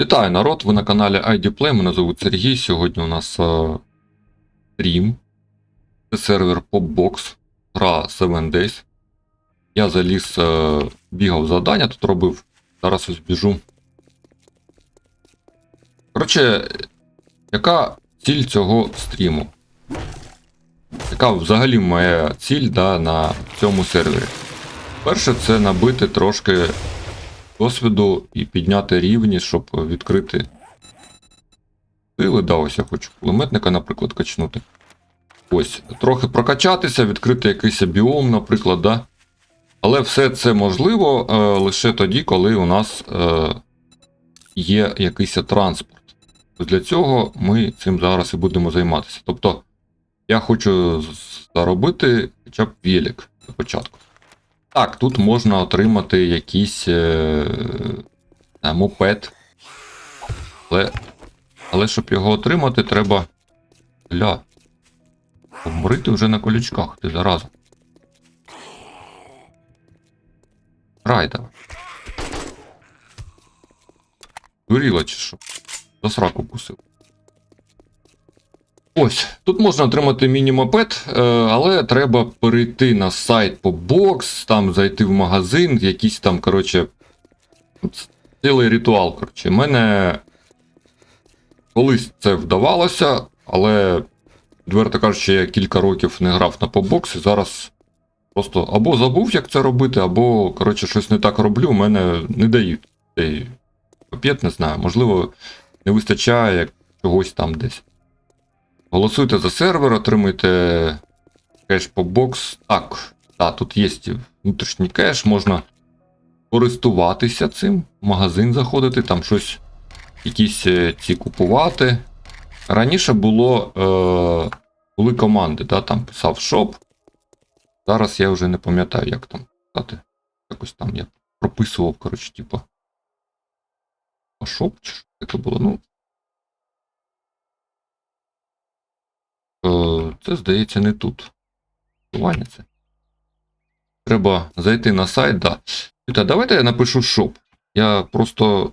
Вітаю народ, ви на каналі IDPlay, мене звуть Сергій. Сьогодні у нас е, стрім. Це сервер Popbox, гра 7 Days. Я заліз, е, бігав завдання, тут робив. Зараз ось біжу. Коротше, яка ціль цього стріму? Яка взагалі моя ціль да, на цьому сервері? Перше, це набити трошки досвіду і підняти рівні, щоб відкрити сили. Да, я хочу кулеметника, наприклад, качнути. Ось, трохи прокачатися, відкрити якийсь біом, наприклад, да. Але все це можливо е, лише тоді, коли у нас е, є якийсь транспорт. Для цього ми цим зараз і будемо займатися. Тобто, я хочу заробити хоча б велик для початку. Так, тут можна отримати якийсь е, е, мопед. Але, але щоб його отримати, треба. Ля. Помрити вже на колючках, ти зараза. Рай давай. Чи що? За сраку кусив. Ось, тут можна отримати міні-мопед, е, але треба перейти на сайт по бокс, там зайти в магазин, якийсь там, коротше, цілий ритуал. Коротше. Мене колись це вдавалося, але, відверто кажучи, я кілька років не грав на побокс і зараз просто або забув, як це робити, або, коротше, щось не так роблю, мене не дають цей пап'єт, не знаю. Можливо, не вистачає чогось там десь. Голосуйте за сервер, отримуйте кеш по бокс. Так, так, тут є внутрішній кеш, можна користуватися цим, в магазин заходити, там щось, якісь е, ці купувати. Раніше було, е, були команди, да, там писав шоп. Зараз я вже не пам'ятаю, як там писати. Якось там я прописував, коротше, типу. А шоп чи що таке було? Ну, Е, Це, здається, не тут. Посилання це. Треба зайти на сайт, да. Та давайте я напишу шоп. Я просто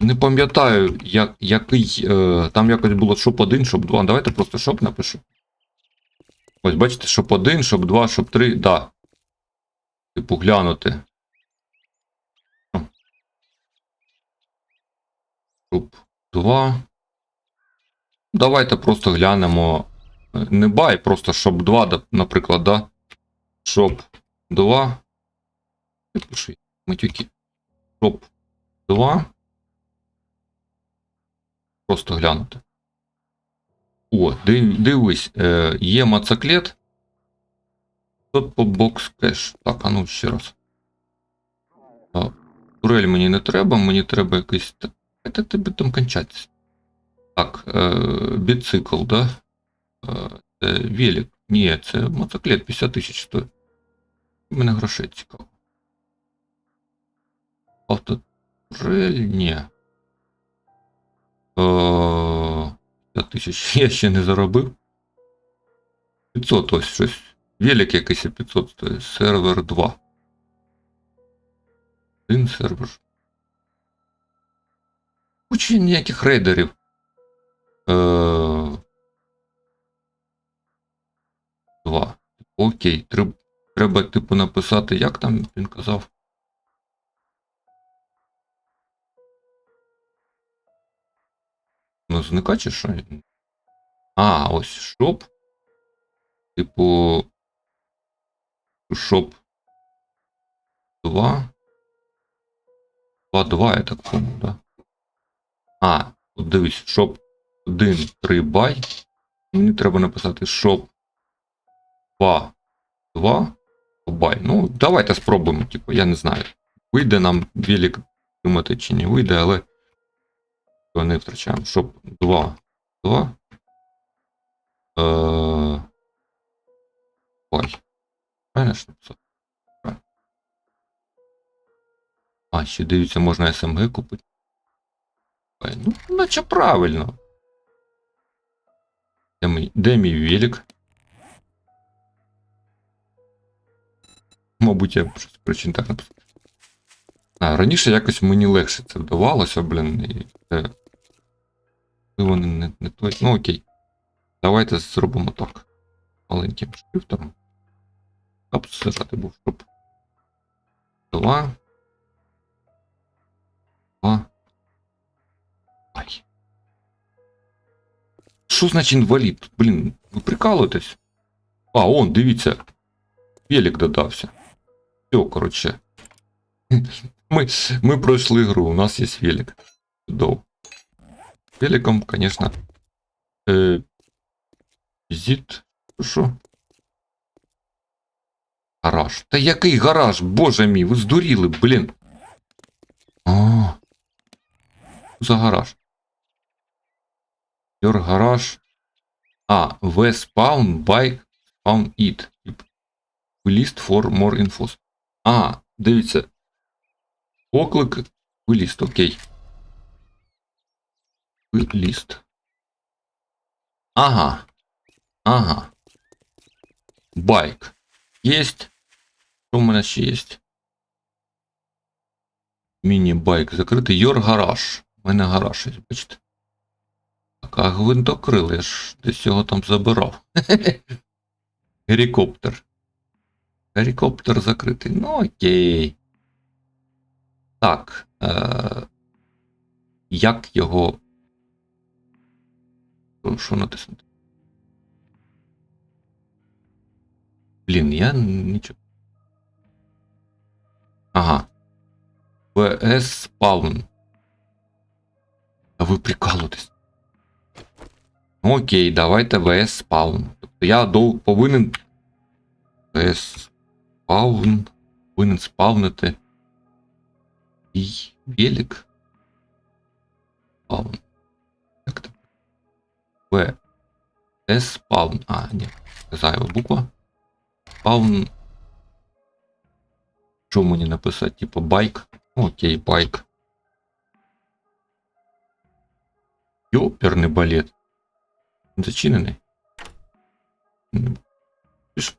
не пам'ятаю, як, який. Е, там якось було шоп 1, шоп 2. Давайте просто шоп напишу. Ось, бачите, шоп 1, шоп 2, шоп 3, да. Типу глянути. Шоп 2. Давайте просто глянемо. е, Не бай, просто щоб 2, наприклад, да? Щоб 2. Пиши, матюки. Щоб 2. Просто глянути. О, див- дивись, е, є мацаклет. Тут по бокс кеш. Так, а ну ще раз. Турель мені не треба, мені треба якийсь. Це тебе там кончатися. Так, е, біцикл, да? Е, це велик. Ні, це мотоциклет 50 тисяч стоїть. У мене грошей цікаво. Автотрель, ні. Е, 50 тисяч я ще не заробив. 500 ось щось. Велик якийсь 500 стоїть. Сервер 2. Один сервер. Куча ніяких рейдерів. Е, Два. Окей, треба, типу, написати, як там він казав. Ну, зника чи що? А, ось шоп. Типу. Шоп. 2. 2, 2, я так понял, да? А, от дивись, шоп 1, 3 бай. Мені треба написати шоп 2, 2 бай. Ну, давайте спробуємо, типу, я не знаю. Вийде нам велик отримати чи не вийде, але не втрачаємо. Шоп 2, 2. Е, бай. Правильно ж написав? А, ще дивіться, можна SMG купити. Ну, наче правильно. Де мій, де мій велик? Мабуть, я щось причин так написав. А, раніше якось мені легше це вдавалося, блін, і це. Можливо, не, не, той. Ну окей. Давайте зробимо так. Маленьким шрифтом. Щоб зажати був, щоб. Два. Що значить інвалід? Блін, ви прикалуєтесь? А, он, дивіться. Велик додався. Все, коротше. Ми, ми пройшли гру, у нас є велик. Чудово. Великом, конечно. Е, зіт. Що? Гараж. Та який гараж? Боже мій, ви здуріли, блін. А. За гараж? Your гараж. А, V spawn by spawn it. List for more infos. А, дивіться. Поклик виліст, окей. Виліст. Ага. Ага. Байк. Єсть. Що в мене ще є? Міні-байк закритий. Йор гараж. У мене гараж, є, бачите. Так, а гвинтокрил, я ж десь його там забирав. Гелікоптер. Гелікоптер закритий. Ну окей. Так. Е- як його. Що- натиснути? Блін, я нічого. Ага. VS Spawn. А ви прикалуєтесь. Ну, окей, давайте VS Spawn. Тобто я дов... повинен. VS Spawn. Повинен спавнити. І велик. Spawn. Як там? V. S Spawn. А, ні. Зайва буква. Spawn. Що мені написати? Типу байк. Ну, Окей, байк. Йоперний балет. Зачинений.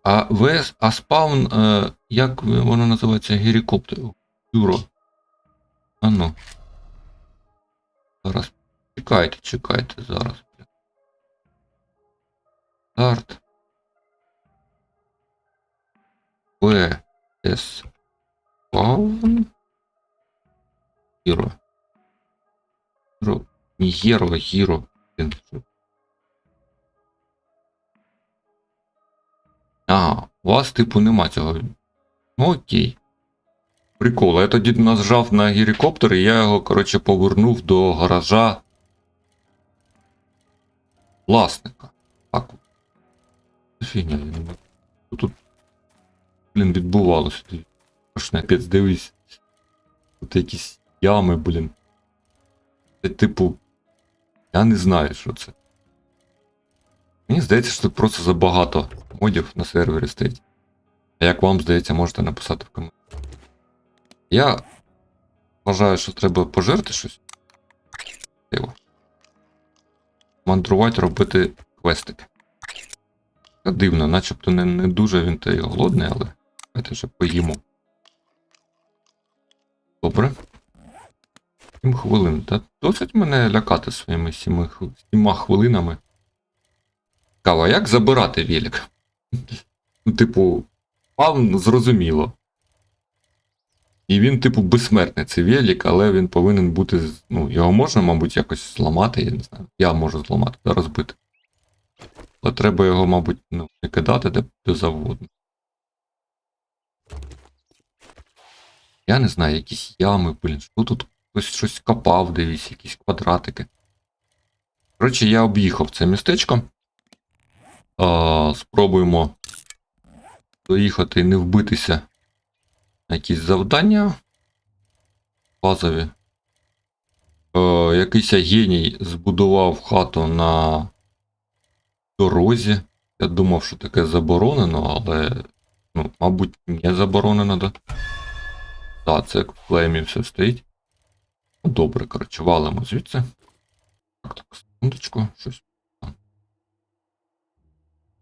А ВС, а спаун, е, як воно називається? Гелікоптер. Юро. А ну. Зараз. Чекайте, чекайте зараз. Старт. ВС. Спаун. Гіро. Гіро. Не Геро, а Гіро. Ага, у вас, типу, нема цього. Ну окей. Прикол, я тоді нажав на гелікоптер, і я його, коротше, повернув до гаража власника. Так. Фігня, я не можу. Тут, блін, відбувалося. Аж капець, дивись. Тут якісь ями, блін. Це, типу, я не знаю, що це. Мені здається, що тут просто забагато модів на сервері стоїть. Як вам здається, можете написати в коментарях. Я вважаю, що треба пожерти щось. Мандрувати, робити квестики. Та дивно, начебто не, не дуже він та й голодний, але давайте вже поїмо. Добре. 7 хвилин. Та досить мене лякати своїми 7, 7 хвилинами. Цікаво, як забирати велик? Ну, типу, вам зрозуміло. І він, типу, безсмертний цей велик, але він повинен бути. Ну, його можна, мабуть, якось зламати, я не знаю. Я можу зламати та розбити. Але треба його, мабуть, ну, не кидати де, де завгодно. Я не знаю, якісь ями, блін, що тут хтось щось копав, дивись, якісь квадратики. Коротше, я об'їхав це містечко. А, спробуємо доїхати і не вбитися на якісь завдання базові. Е, якийсь геній збудував хату на дорозі. Я думав, що таке заборонено, але, ну, мабуть, не заборонено, да? Так, це в флеймі все стоїть. Ну, добре, коротше, валимо звідси. Так, так, секундочку, щось.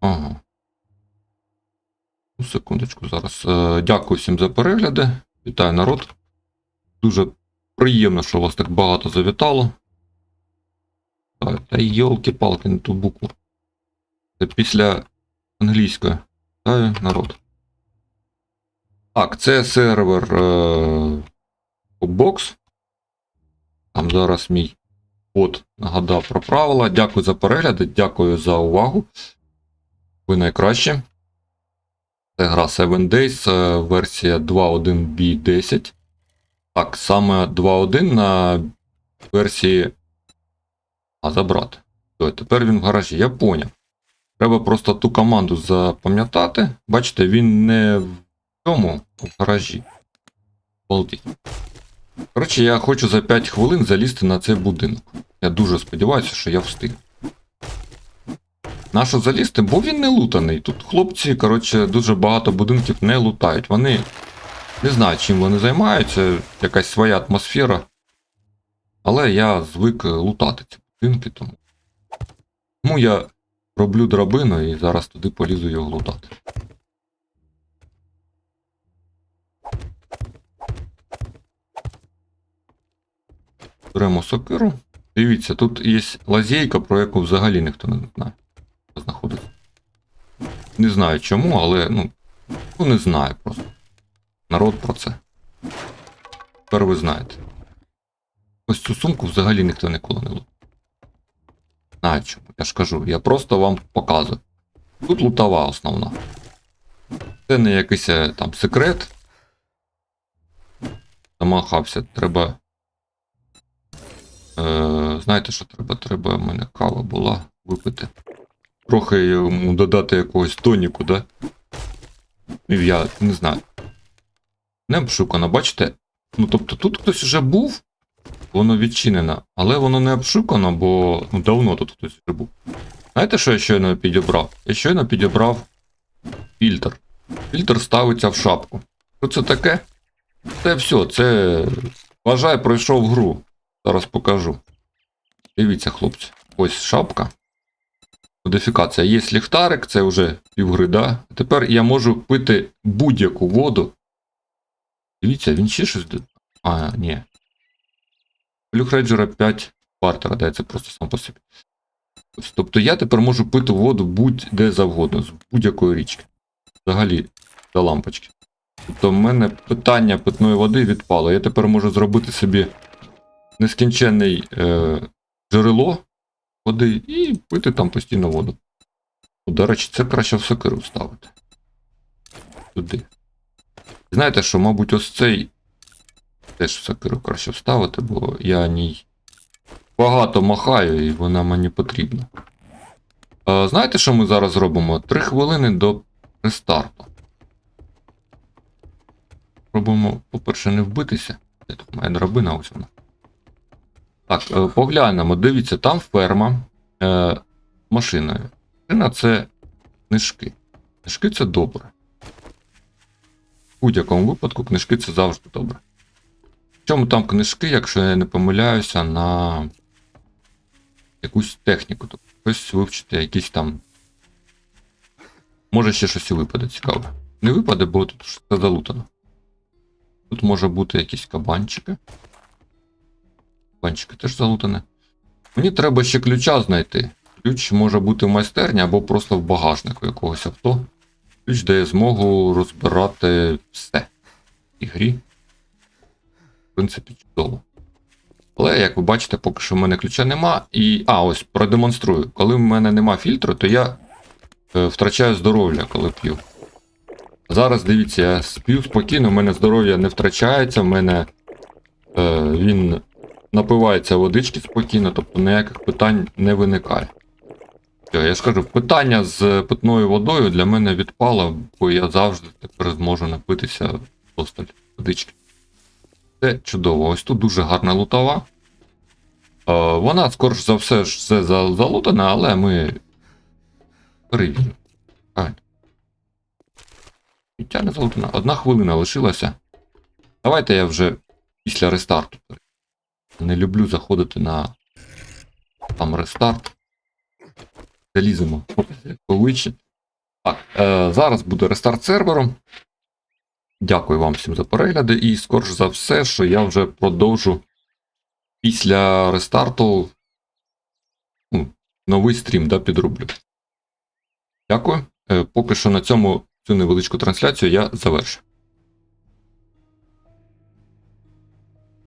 Ага. Ну, секундочку зараз. Е, дякую всім за перегляди. Вітаю народ. Дуже приємно, що вас так багато завітало. Та, та йолки-палки, не ту букву. Це після англійської. Вітаю, народ. Так, це сервер е. Там зараз мій бот нагадав про правила. Дякую за перегляди, дякую за увагу. Ви найкраще. Це гра 7 Days, е, версія 2.1b10. Так, саме 2.1 на версії. А, забрати. Все, тепер він в гаражі. Я поняв. Треба просто ту команду запам'ятати. Бачите, він не в цьому, в гаражі. Балдіть. Коротше, я хочу за 5 хвилин залізти на цей будинок. Я дуже сподіваюся, що я встигну. Нащо залізти? Бо він не лутаний. Тут хлопці, коротше, дуже багато будинків не лутають. Вони не знаю, чим вони займаються, якась своя атмосфера. Але я звик лутати ці будинки, тому. Тому я роблю драбину і зараз туди полізу його лутати. Беремо сокиру. Дивіться, тут є лазейка, про яку взагалі ніхто не знає. Знаходиться. Не знаю чому, але ну, ну не знаю просто. Народ про це. Тепер ви знаєте. Ось цю сумку взагалі ніхто ніколи не лутав. Знаю чому, я ж кажу, я просто вам показую. Тут лутова основна. Це не якийсь е, там секрет. Замахався, треба. Е, знаєте, що треба? Треба, в мене кава була випити. Трохи йому додати якогось тоніку, да? Я не знаю. Не обшукано, бачите? Ну, тобто тут хтось вже був, воно відчинено, але воно не обшукано, бо ну, давно тут хтось вже був. Знаєте, що я щойно підібрав? Я щойно підібрав фільтр. Фільтр ставиться в шапку. Що це таке? Це все, це. Вважай, пройшов гру. Зараз покажу. Дивіться, хлопці. Ось шапка. Модифікація. Є ліхтарик, це вже півгри, да? Тепер я можу пити будь-яку воду. Дивіться, він ще щось. А, ні. Люк Рейджера 5 бартера дається просто сам по собі. Тобто я тепер можу пити воду будь-де завгодно, з будь-якої річки. Взагалі, до лампочки. Тобто в мене питання питної води відпало. Я тепер можу зробити собі нескінченний е, джерело води і пити там постійно воду. До речі, це краще в сокиру ставити. Туди. Знаєте що, мабуть, ось цей теж в сокиру краще вставити, бо я ній багато махаю і вона мені потрібна. А, знаєте, що ми зараз робимо? Три хвилини до рестарту. Пробуємо, по-перше, не вбитися. Де тут моя драбина ось вона. Так, е, поглянемо. Дивіться, там ферма е, машиною. Машина це книжки. Книжки це добре. В будь-якому випадку книжки це завжди добре. Чому там книжки, якщо я не помиляюся, на якусь техніку. Тобто щось вивчити, якісь там. Може ще щось і випаде цікаве. Не випаде, бо тут все залутано. Тут може бути якісь кабанчики. Кабанчики теж залутане. Мені треба ще ключа знайти. Ключ може бути в майстерні або просто в багажнику якогось авто. Ключ дає змогу розбирати все в цій грі. В принципі, чудово. Але, як ви бачите, поки що в мене ключа нема. І. А, ось продемонструю. Коли в мене нема фільтру, то я е, втрачаю здоров'я, коли п'ю. Зараз дивіться, я спів спокійно, в мене здоров'я не втрачається, в мене е, він напивається водички спокійно, тобто ніяких питань не виникає. Все, я ж кажу, питання з питною водою для мене відпало, бо я завжди тепер зможу напитися досталь водички. Це чудово. Ось тут дуже гарна лутова. Е, вона, скоріш за все, ж все залутана, але ми перевіримо. Життя залутана. Одна хвилина лишилася. Давайте я вже після рестарту. Не люблю заходити на там рестарт. Заліземо повище. Так, е, зараз буде рестарт серверу. Дякую вам всім за перегляди, і скоріш за все, що я вже продовжу після рестарту ну, новий стрім да, підроблю. Дякую. Е, Поки що на цьому цю невеличку трансляцію я завершу.